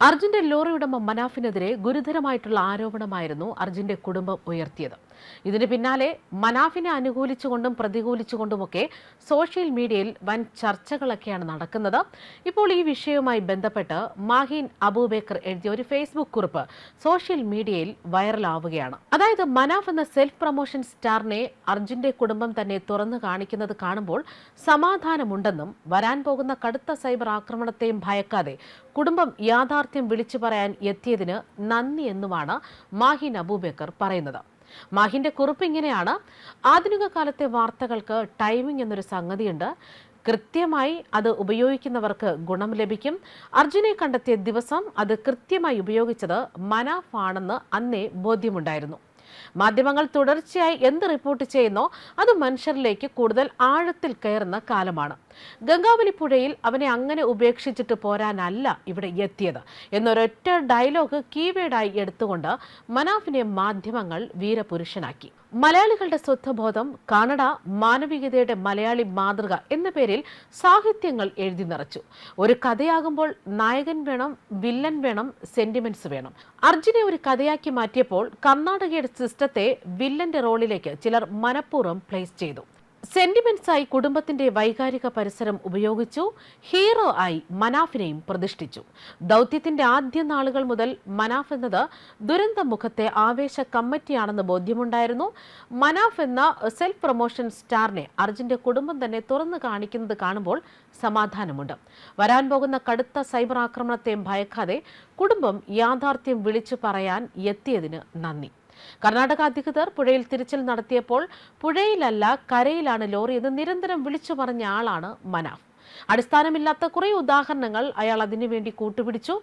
അർജുന്റെ ലോറി ഉടമ മനാഫിനെതിരെ ഗുരുതരമായിട്ടുള്ള ആരോപണമായിരുന്നു അർജുന്റെ കുടുംബം ഉയർത്തിയത്. ഇതിന് പിന്നാലെ മനാഫിനെ അനുകൂലിച്ചുകൊണ്ടും പ്രതികൂലിച്ചുകൊണ്ടുമൊക്കെ സോഷ്യൽ മീഡിയയിൽ വൻ ചർച്ചകളൊക്കെയാണ് നടക്കുന്നത്. ഇപ്പോൾ ഈ വിഷയവുമായി ബന്ധപ്പെട്ട് മാഹീൻ അബൂബേക്കർ എഴുതിയ ഒരു ഫേസ്ബുക്ക് കുറിപ്പ് സോഷ്യൽ മീഡിയയിൽ വൈറലാവുകയാണ്. അതായത് മനാഫ് എന്ന സെൽഫ് പ്രൊമോഷൻ സ്റ്റാറിനെ അർജുന്റെ കുടുംബം തന്നെ തുറന്നു കാണിക്കുന്നത് കാണുമ്പോൾ സമാധാനമുണ്ടെന്നും വരാൻ പോകുന്ന കടുത്ത സൈബർ ആക്രമണത്തെയും ഭയക്കാതെ കുടുംബം യാഥാർത്ഥ്യം വിളിച്ചു പറയാൻ എത്തിയതിന് നന്ദി എന്നുമാണ് മാഹിൻ അബൂബേക്കർ പറയുന്നത്. മാഹിന്റെ കുറിപ്പ് ഇങ്ങനെയാണ്. ആധുനിക കാലത്തെ വാർത്തകൾക്ക് ടൈമിംഗ് എന്നൊരു സംഗതിയുണ്ട്. കൃത്യമായി അത് ഉപയോഗിക്കുന്നവർക്ക് ഗുണം ലഭിക്കും. അർജുനെ കണ്ടെത്തിയ ദിവസം അത് കൃത്യമായി ഉപയോഗിച്ചത് മനാഫ് ആണെന്ന് അന്നേ ബോധ്യമുണ്ടായിരുന്നു. മാധ്യമങ്ങൾ തുടർച്ചയായി എന്ത് റിപ്പോർട്ട് ചെയ്യുന്നോ അത് മനുഷ്യരിലേക്ക് കൂടുതൽ ആഴത്തിൽ കയറുന്ന കാലമാണ്. ഗംഗാവലി പുഴയിൽ അവനെ അങ്ങനെ ഉപേക്ഷിച്ചിട്ട് പോരാനല്ല ഇവിടെ എത്തിയത്. എന്നൊരൊറ്റ ഡയലോഗ് കീവേഡായി എടുത്തുകൊണ്ട് മനാഫിനെ മാധ്യമങ്ങൾ വീരപുരുഷനാക്കി. മലയാളികളുടെ സ്വത്വബോധം കന്നഡ മാനവികതയുടെ മലയാളി മാതൃക എന്ന പേരിൽ സാഹിത്യങ്ങൾ എഴുതി നിറച്ചു. ഒരു കഥയാകുമ്പോൾ നായകൻ വേണം വില്ലൻ വേണം സെന്റിമെന്റ്സ് വേണം. അർജുനെ ഒരു കഥയാക്കി മാറ്റിയപ്പോൾ കർണാടകയുടെ സിസ്റ്റത്തെ വില്ലന്റെ റോളിലേക്ക് ചിലർ മനഃപൂർവം പ്ലേസ് ചെയ്തു. സെന്റിമെന്റ്സ് ആയി കുടുംബത്തിന്റെ വൈകാരിക പരിസരം ഉപയോഗിച്ചു ഹീറോ ആയി മനാഫിനെയും പ്രതിഷ്ഠിച്ചു. ദൗത്യത്തിന്റെ ആദ്യ നാളുകൾ മുതൽ മനാഫ് എന്നത് ദുരന്ത മുഖത്തെ ആവേശ കമ്മിറ്റിയാണെന്ന് ബോധ്യമുണ്ടായിരുന്നു. മനാഫ് എന്ന സെൽഫ് പ്രൊമോഷൻ സ്റ്റാറിനെ അർജുന്റെ കുടുംബം തന്നെ തുറന്നു കാണിക്കുന്നത് കാണുമ്പോൾ സമാധാനമുണ്ട്. വരാൻ പോകുന്ന കടുത്ത സൈബർ ആക്രമണത്തെയും ഭയക്കാതെ കുടുംബം യാഥാർത്ഥ്യം വിളിച്ചു പറയാൻ എത്തിയതിന് നന്ദി. കർണാടക അധികൃതർ പുഴയിൽ തിരച്ചിൽ നടത്തിയപ്പോൾ പുഴയിലല്ല കരയിലാണ് ലോറി എന്ന് നിരന്തരം വിളിച്ചു പറഞ്ഞ ആളാണ് മനാഫ്. അടിസ്ഥാനമില്ലാത്ത കുറേ ഉദാഹരണങ്ങൾ അയാൾ അതിനുവേണ്ടി കൂട്ടുപിടിച്ചു.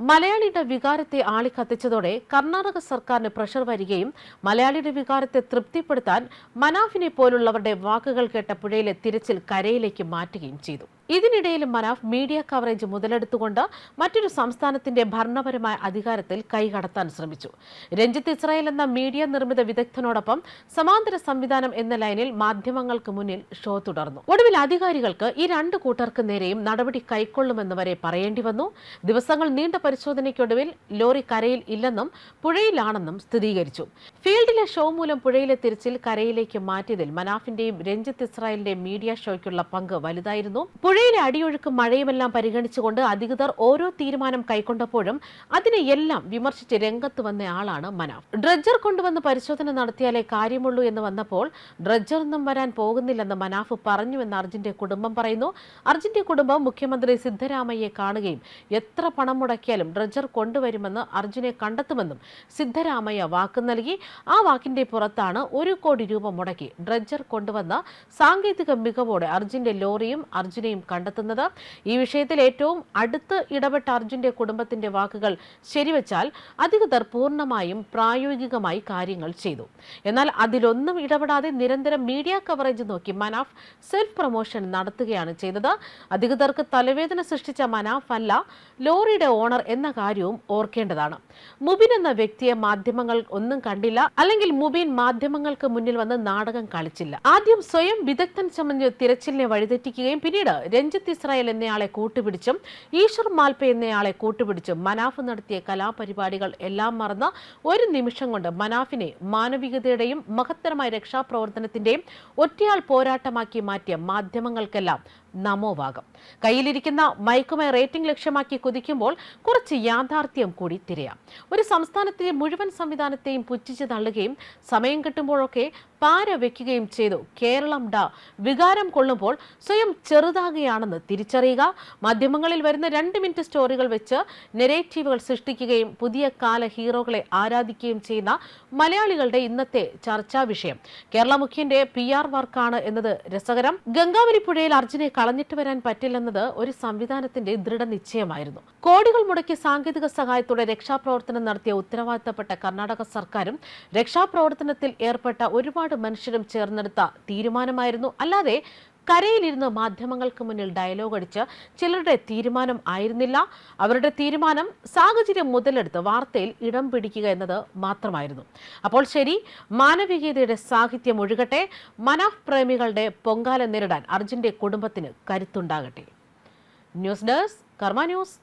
മലയാളിയുടെ വികാരത്തെ ആളിക്കത്തിച്ചതോടെ കർണാടക സർക്കാരിന് പ്രഷർ വരികയും മലയാളിയുടെ വികാരത്തെ തൃപ്തിപ്പെടുത്താൻ മനാഫിനെ പോലുള്ളവരുടെ വാക്കുകൾ കേട്ട പുഴയിലെ തിരച്ചിൽ കരയിലേക്ക് മാറ്റുകയും ചെയ്തു. ഇതിനിടയിൽ മനാഫ് മീഡിയ കവറേജ് മുതലെടുത്തുകൊണ്ട് മറ്റൊരു സംസ്ഥാനത്തിന്റെ ഭരണപരമായ അധികാരത്തിൽ കൈകടത്താൻ ശ്രമിച്ചു. രഞ്ജിത്ത് ഇസ്രായേൽ എന്ന മീഡിയ നിർമ്മിത വിദഗ്ധനോടൊപ്പം സമാന്തര സംവിധാനം എന്ന ലൈനിൽ മാധ്യമങ്ങൾക്ക് മുന്നിൽ ഷോ തുടർന്നു. ഒടുവിൽ അധികാരികൾക്ക് ഈ രണ്ട് കൂട്ടർക്ക് നേരെയും നടപടി കൈക്കൊള്ളുമെന്ന് വരെ പറയേണ്ടി വന്നു. ദിവസങ്ങൾ നീണ്ട പരിശോധനയ്ക്കൊടുവിൽ ലോറി കരയിൽ ഇല്ലെന്നും പുഴയിലാണെന്നും സ്ഥിരീകരിച്ചു. ഫീൽഡിലെ ഷോ മൂലം പുഴയിലെ തിരച്ചിൽ കരയിലേക്ക് മാറ്റിയതിൽ മനാഫിന്റെയും രഞ്ജിത്ത് ഇസ്രായേലിന്റെയും മീഡിയ ഷോയ്ക്കുള്ള പങ്ക് വലുതായിരുന്നു. പുഴയിലെ അടിയൊഴുക്കും മഴയുമെല്ലാം പരിഗണിച്ചുകൊണ്ട് അധികൃതർ ഓരോ തീരുമാനം കൈക്കൊണ്ടപ്പോഴും അതിനെ എല്ലാം വിമർശിച്ച് രംഗത്ത് ആളാണ് മനാഫ്. ഡ്രഡ്ജർ കൊണ്ടുവന്ന് പരിശോധന നടത്തിയാലേ കാര്യമുള്ളൂ എന്ന് വന്നപ്പോൾ ഡ്രഡ്ജർ ഒന്നും വരാൻ പോകുന്നില്ലെന്ന് മനാഫ് പറഞ്ഞുവെന്ന് അർജുന്റെ കുടുംബം പറയുന്നു. അർജുന്റെ കുടുംബം മുഖ്യമന്ത്രി സിദ്ധരാമയ്യെ കാണുകയും എത്ര പണം മുടക്കിയാലും ഡ്രഡ്ജർ കൊണ്ടുവരുമെന്ന് അർജുനെ കണ്ടെത്തുമെന്നും സിദ്ധരാമയ്യ വാക്ക് നൽകി. ആ വാക്കിന്റെ പുറത്താണ് ഒരു കോടി രൂപ മുടക്കി ഡ്രഡ്ജർ കൊണ്ടുവന്ന സാങ്കേതിക മികവോടെ അർജുന്റെ ലോറിയും അർജുനെയും കണ്ടെത്തുന്നത്. ഈ വിഷയത്തിൽ ഏറ്റവും അടുത്ത് ഇടപെട്ട അർജുന്റെ കുടുംബത്തിന്റെ വാക്കുകൾ ശരിവെച്ചാൽ അധികൃതർ പൂർണമായും പ്രായോഗികമായി കാര്യങ്ങൾ ചെയ്തു. എന്നാൽ അതിലൊന്നും ഇടപെടാതെ നിരന്തരം മീഡിയ കവറേജ് നോക്കി മനാഫ് സെൽഫ് പ്രൊമോഷൻ നടത്തുകയാണ് ചെയ്തത്. അധികൃതർക്ക് തലവേദന സൃഷ്ടിച്ച മനാഫ് അല്ല ലോറിയുടെ ഓണർ എന്ന കാര്യവും ഓർക്കേണ്ടതാണ്. മുബിൻ എന്ന വ്യക്തിയെ മാധ്യമങ്ങൾ ഒന്നും കണ്ടില്ല. അല്ലെങ്കിൽ മുബിൻ മാധ്യമങ്ങൾക്ക് മുന്നിൽ വന്ന് നാടകം കളിച്ചില്ല. ആദ്യം സ്വയം വിദഗ്ധൻ ചമഞ്ഞ് തിരച്ചിലിനെ വഴിതെറ്റിക്കുകയും പിന്നീട് രഞ്ജിത്ത് ഇസ്രായേൽ എന്നയാളെ കൂട്ടുപിടിച്ചും ഈശ്വർ മാൽപെ എന്നയാളെ കൂട്ടുപിടിച്ചും മനാഫ് നടത്തിയ കലാപരിപാടികൾ എല്ലാം മറന്ന് ഒരു നിമിഷം കൊണ്ട് മനാഫിനെ മാനവികതയുടെയും മഹത്തരമായ രക്ഷാപ്രവർത്തനത്തിന്റെയും ഒറ്റയാൾ പോരാട്ടമാക്കി മാറ്റിയ മാധ്യമങ്ങൾക്കെല്ലാം നമോവാകം. കയ്യിലിരിക്കുന്ന മയക്കുമയ റേറ്റിംഗ് ലക്ഷ്യമാക്കി കുതിക്കുമ്പോൾ കുറച്ച് യാഥാർത്ഥ്യം കൂടി തിരയാം. ഒരു സംസ്ഥാനത്തെ മുഴുവൻ സംവിധാനത്തെയും പുച്ഛിച്ച് തള്ളുകയും സമയം കിട്ടുമ്പോഴൊക്കെ പാര വെക്കുകയും ചെയ്തു. കേരളം ഡ വികാരം കൊള്ളുമ്പോൾ സ്വയം ചെറുതാകുകയാണെന്ന് തിരിച്ചറിയുക. മാധ്യമങ്ങളിൽ വരുന്ന രണ്ട് മിനിറ്റ് സ്റ്റോറികൾ വെച്ച് നെറേറ്റീവുകൾ സൃഷ്ടിക്കുകയും പുതിയ കാല ഹീറോകളെ ആരാധിക്കുകയും ചെയ്യുന്ന മലയാളികളുടെ ഇന്നത്തെ ചർച്ചാ വിഷയം. കേരള മുഖ്യന്റെ പി ആർ വർക്കാണ് എന്നത് രസകരം. ഗംഗാവലി പുഴയിൽ അർജുനെ കളഞ്ഞിട്ട് വരാൻ പറ്റില്ലെന്നത് ഒരു സംവിധാനത്തിന്റെ ദൃഢനിശ്ചയമായിരുന്നു. കോടികൾ മുടക്കി സാങ്കേതിക സഹായത്തോടെ രക്ഷാപ്രവർത്തനം നടത്തിയ ഉത്തരവാദിത്തപ്പെട്ട കർണാടക സർക്കാരും രക്ഷാപ്രവർത്തനത്തിൽ ഏർപ്പെട്ട ഒരുപാട് മനുഷ്യരും ചേർന്നെടുത്ത തീരുമാനമായിരുന്നു. അല്ലാതെ കരയിലിരുന്ന് മാധ്യമങ്ങൾക്ക് മുന്നിൽ ഡയലോഗ് അടിച്ച് ചിലരുടെ തീരുമാനം ആയിരുന്നില്ല. അവരുടെ തീരുമാനം സാഹചര്യം മുതലെടുത്ത് വാർത്തയിൽ ഇടം പിടിക്കുക എന്നത് മാത്രമായിരുന്നു. അപ്പോൾ ശരി മാനവികതയുടെ സാഹിത്യം ഒഴുകട്ടെ മനഃപ്രേമികളുടെ പൊങ്കാല നേരിടാൻ അർജുന്റെ കുടുംബത്തിന് കരുത്തുണ്ടാകട്ടെ. News desk Karma News.